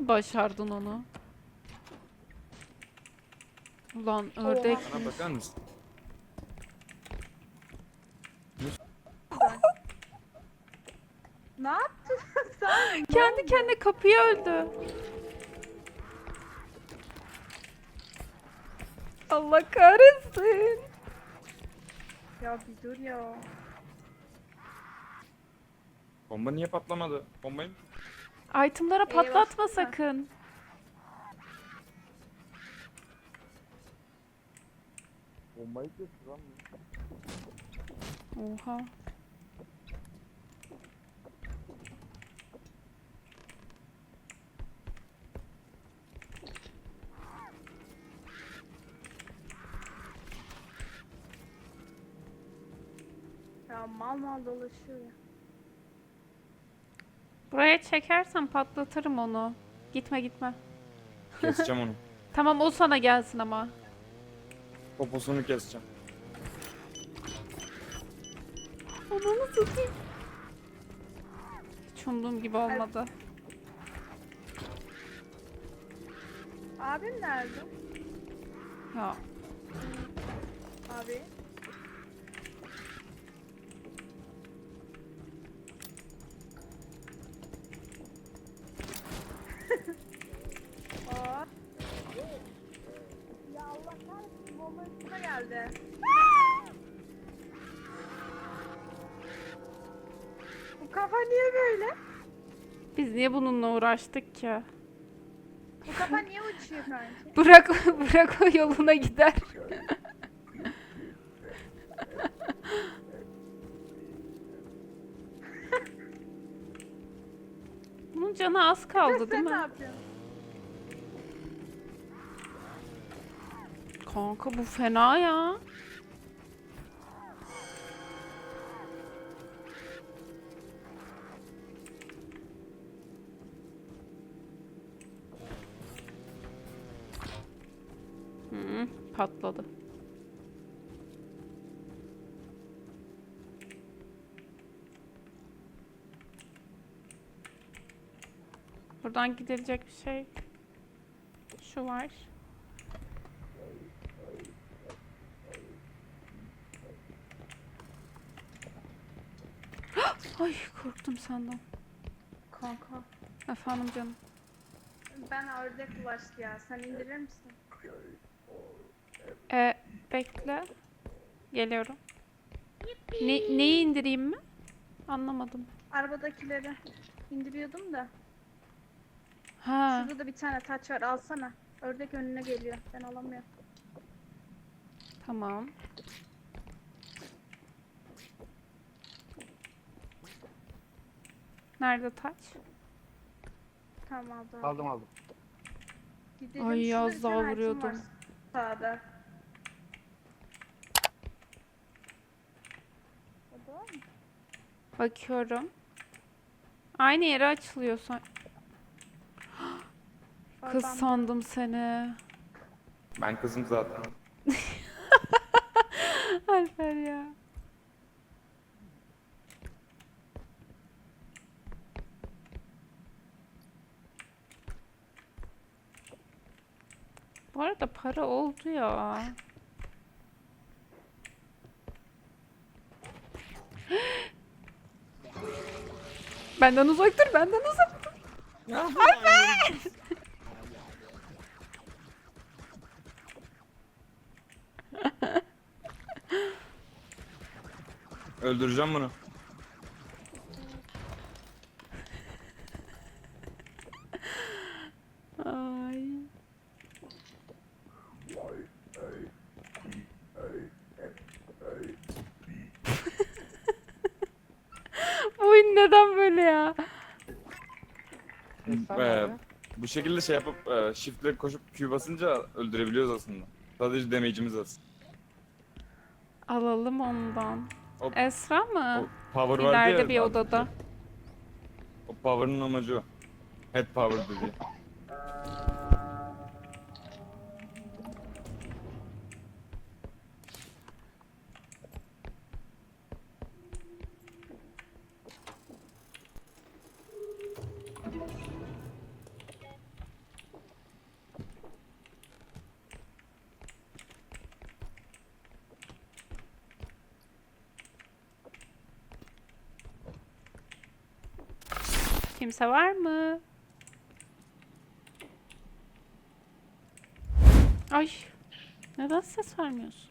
Nasıl başardın onu? Ulan ördek. Bana bakar mısın? Ne yaptın sen? Kendi kendine kapıyı öldü. Allah kahretsin. Ya bir dur ya. Bomba niye patlamadı? Bombayı mı? Itemlara Eyvah. patlatma sakın. Bombayı kesti lan. Oha. Ya mal mal dolaşıyor ya. Buraya çekersen patlatırım onu. Gitme gitme. Keseceğim onu. Tamam o sana gelsin ama. Poposunu keseceğim. Ananı satayım. Hiç umduğum gibi olmadı. Abim nerede? Ya Abi. Aa. Ya Allah kahretsin bomba üstüme geldi. Bu kafa niye böyle? biz niye bununla uğraştık ki? Bu kafa niye uçuyor kanki? Bırak bırak o yoluna gider. Bunun canı az kaldı değil Sen ne mi? yapıyorsun? Kanka bu fena ya. Hı, patladı. Buradan gidilecek bir şey. Şu var. Ay korktum senden. Kanka. Efendim canım. Ben ördek bulaştı ya. Sen indirir misin? E, bekle. Geliyorum. Ne, neyi indireyim mi? Anlamadım. Arabadakileri indiriyordum da. Ha, Şurada da bir tane taç var. Alsana. Ördek önüne geliyor. Ben alamıyorum. tamam. Nerede taç? Tamam aldım. Aldım aldım. Gidelim. Ay, Şurada bir tane vuruyordum. Sağda. O da var mı? Bakıyorum. Aynı yere açılıyor Kız Oradan- sandım seni. Ben kızım zaten. Alper ya. Arada para oldu ya. benden uzak dur, benden uzak dur. Öldüreceğim bunu. Ay. Bu oyun neden böyle ya? Ee, bu şekilde şey yapıp e, shift'le koşup Q basınca öldürebiliyoruz aslında. Sadece damage'imiz az. Alalım ondan. O, Esra mı? o power vardı ya. İleride bir abi. odada. O power'ın amacı o. Head power dediği. Kimse var mı? Ay. Neden ses vermiyorsun?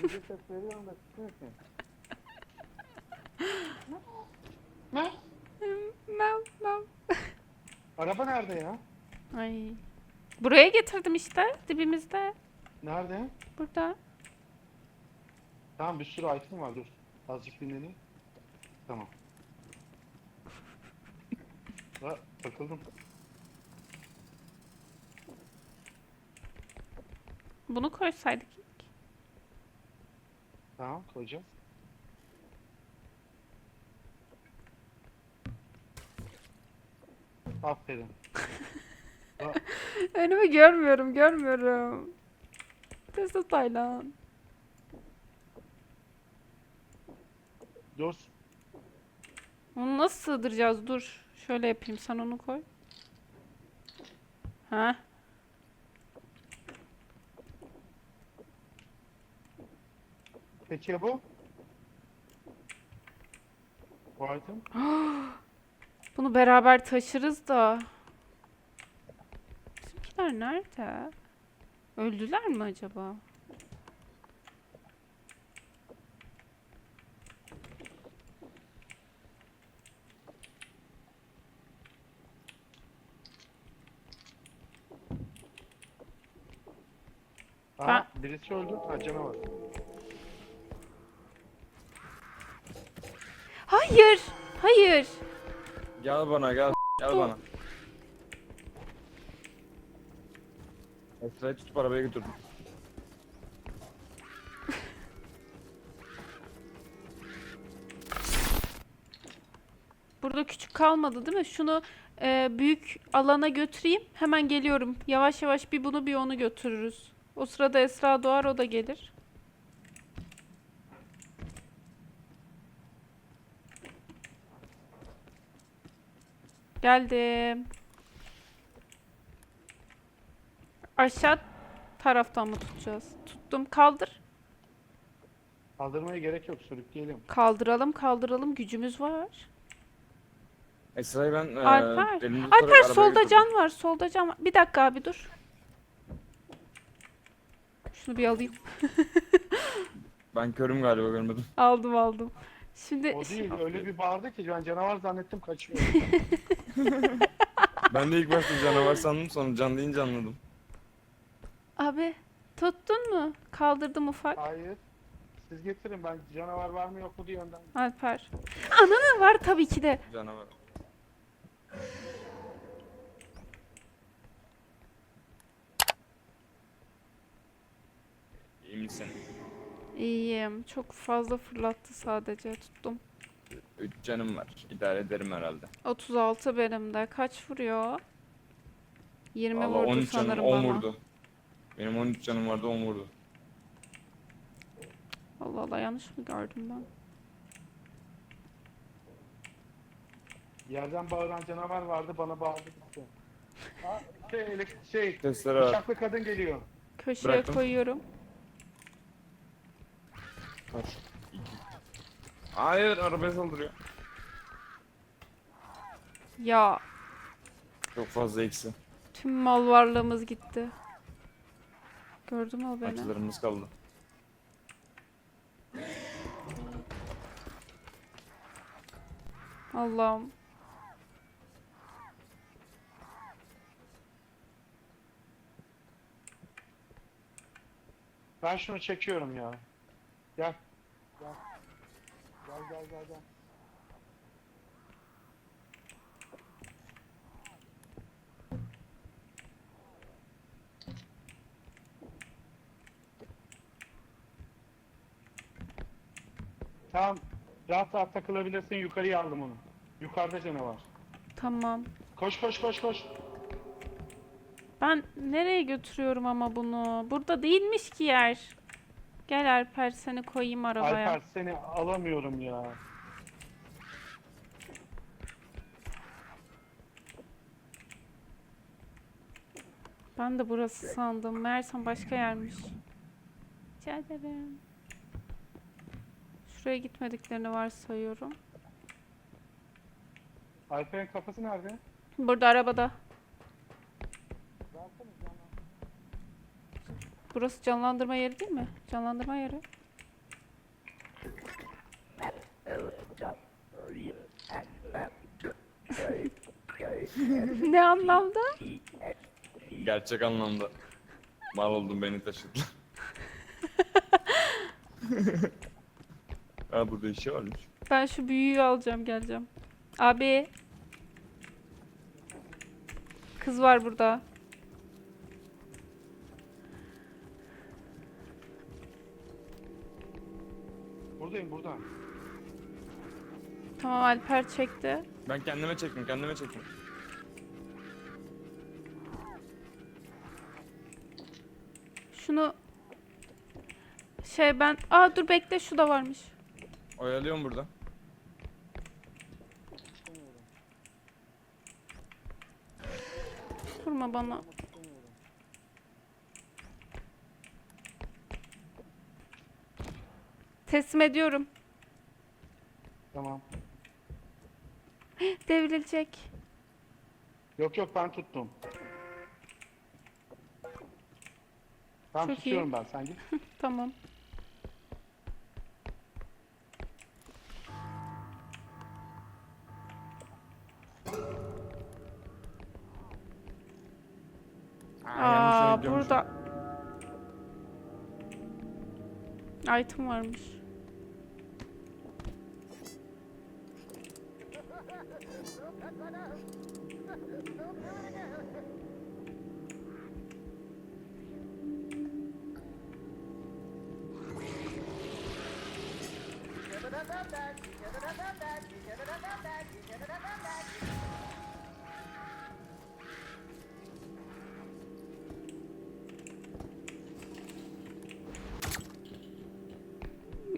Ses veriyorum da. Ne? Araba nerede ya? Ay. Buraya getirdim işte. Dibimizde. Nerede? Burada. Tamam bir sürü item var dur. Azıcık dinleneyim. Tamam. Ha, takıldım. Bunu koysaydık ilk. Tamam koyacağız. Aferin. Ha, Önümü görmüyorum, görmüyorum. Tesla Taylan. dur. Onu nasıl sığdıracağız? Dur. Şöyle yapayım. Sen onu koy. Ha? Peki ya bu? Bu item? Bunu beraber taşırız da. Bizimkiler nerede? Öldüler mi acaba? Aa, birisi öldü. Ha canavar. Hayır. Hayır. Gel bana gel. Gel bana. Esra'yı tutup arabaya götürdüm. Burada küçük kalmadı değil mi? Şunu e, büyük alana götüreyim. Hemen geliyorum. Yavaş yavaş bir bunu bir onu götürürüz. O sırada Esra doğar o da gelir. Geldim. Aşağı taraftan mı tutacağız? Tuttum. Kaldır. Kaldırmaya gerek yok. Sürükleyelim. Kaldıralım, kaldıralım. Gücümüz var. Esra'yı ben e, Alper. tutarak Alper arabaya solda götürdüm. can var. Solda can var. Bir dakika abi dur. Şunu bir alayım. Ben körüm galiba görmedim. Aldım aldım. Şimdi O değil. Öyle bir bağırdı ki ben canavar zannettim kaçıyor. Ben de ilk başta canavar sandım sonra can deyince anladım. abi tuttun mu? Kaldırdım ufak. Hayır. Siz getirin ben canavar var mı yok mu diye önden. Alper. Ananı var tabii ki de. Canavar. İyi misin? İyiyim. Çok fazla fırlattı sadece. Tuttum. 3 canım var. İdare ederim herhalde. 36 benim de. Kaç vuruyor? 20 Valla vurdu 13 canım sanırım 10 bana. vurdu. Benim 13 canım vardı 10 vurdu. Allah Allah yanlış mı gördüm ben? Yerden bağıran canavar vardı bana bağırdı gitti. Ha, şey, elek- şey Testere var. bıçaklı kadın geliyor. Köşeye Bıraktım. koyuyorum. Kaç? İki. Hayır arabaya saldırıyor. Ya Çok fazla eksi. tüm mal varlığımız gitti. Gördün mü o beni? Açılarımız kaldı. Allah'ım. Ben şunu çekiyorum ya. Gel. Gel. Gel gel gel gel. Tamam. Rahat rahat takılabilirsin. Yukarıya aldım onu. Yukarıda canavar. Tamam. Koş koş koş koş. Ben nereye götürüyorum ama bunu? Burada değilmiş ki yer. Gel Alper seni koyayım arabaya. Alper seni alamıyorum ya. Ben de burası sandım. Meğersem başka yermiş. Rica ederim. Şuraya gitmediklerini varsayıyorum. Alper'in kafası nerede? Burada arabada. Burası canlandırma yeri değil mi? Canlandırma yeri. ne anlamda? Gerçek anlamda. Mal oldum beni taşıdı. ha burada işi varmış. Ben şu büyüğü alacağım geleceğim. Abi. Kız var burada. Buradayım burada. Tamam Alper çekti. Ben kendime çektim kendime çektim. Şunu şey ben Aa dur bekle şu da varmış. Oyalıyorum burada. Vurma bana. Teslim ediyorum. Tamam. Devrilecek. Yok yok ben tuttum. Tamam Çok iyi. tutuyorum ben sen git. Tamam. Aa gidiyormuşum. burada item varmış.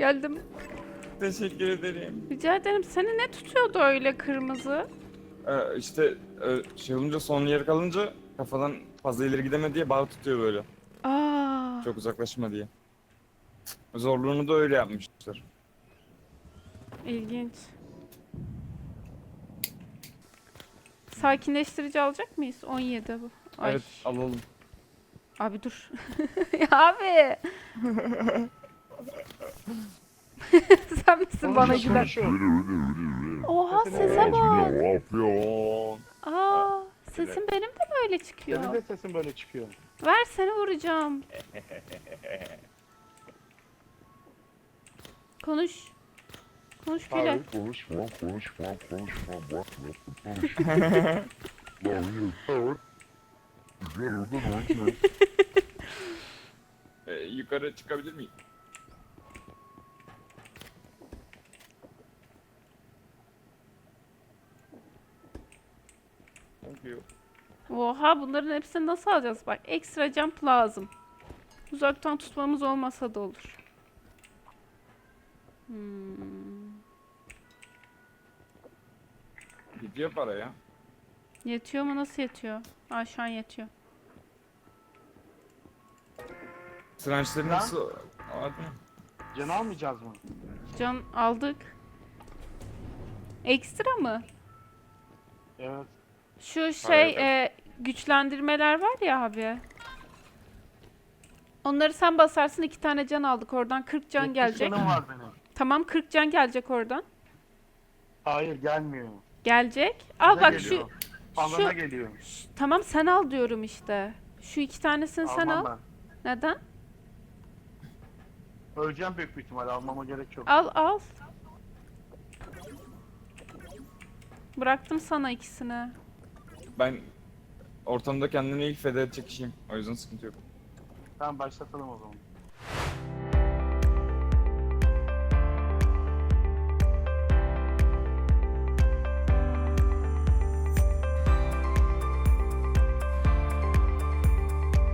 Geldim. Teşekkür ederim. Rica ederim. Seni ne tutuyordu öyle kırmızı? Ee, işte e, şey olunca son yer kalınca kafadan fazla ileri gideme diye bağ tutuyor böyle. Aa. Çok uzaklaşma diye. Zorluğunu da öyle yapmışlar. İlginç. Sakinleştirici alacak mıyız? 17 bu. Ay. Evet alalım. Abi dur. ya abi. Misin bana konuşuyor. Oha sese bak. Afyon. Aa, sesim benim de böyle çıkıyor. Senin de sesin böyle çıkıyor. Ver seni vuracağım. Konuş. Konuş bile. Hayır. Konuşma, konuşma, konuşma, bak nasıl konuşma. Lan yeter. Güzel oradan önce. Ee, yukarı çıkabilir miyim? You. Oha bunların hepsini nasıl alacağız? Bak ekstra jump lazım. Uzaktan tutmamız olmasa da olur. Hmm. Gidiyor para ya. Yetiyor mu? Nasıl yetiyor? Aa şu an yetiyor. Sırançların Lan. nasıl? Mı? Can almayacağız mı? Can aldık. Ekstra mı? Evet. Şu şey e, güçlendirmeler var ya abi. Onları sen basarsın iki tane can aldık oradan 40 can 70 gelecek. canım var benim. Tamam 40 can gelecek oradan. Hayır gelmiyor. Gelecek. Al Bize bak geliyor. şu, Alana şu geliyor. Şş, tamam sen al diyorum işte. Şu iki tanesini sen Almam al. ben. Neden? Öleceğim büyük bir ihtimal almama gerek yok. Al al. Bıraktım sana ikisini. Ben ortamda kendini ilk feda edecek. O yüzden sıkıntı yok. Tamam başlatalım o zaman.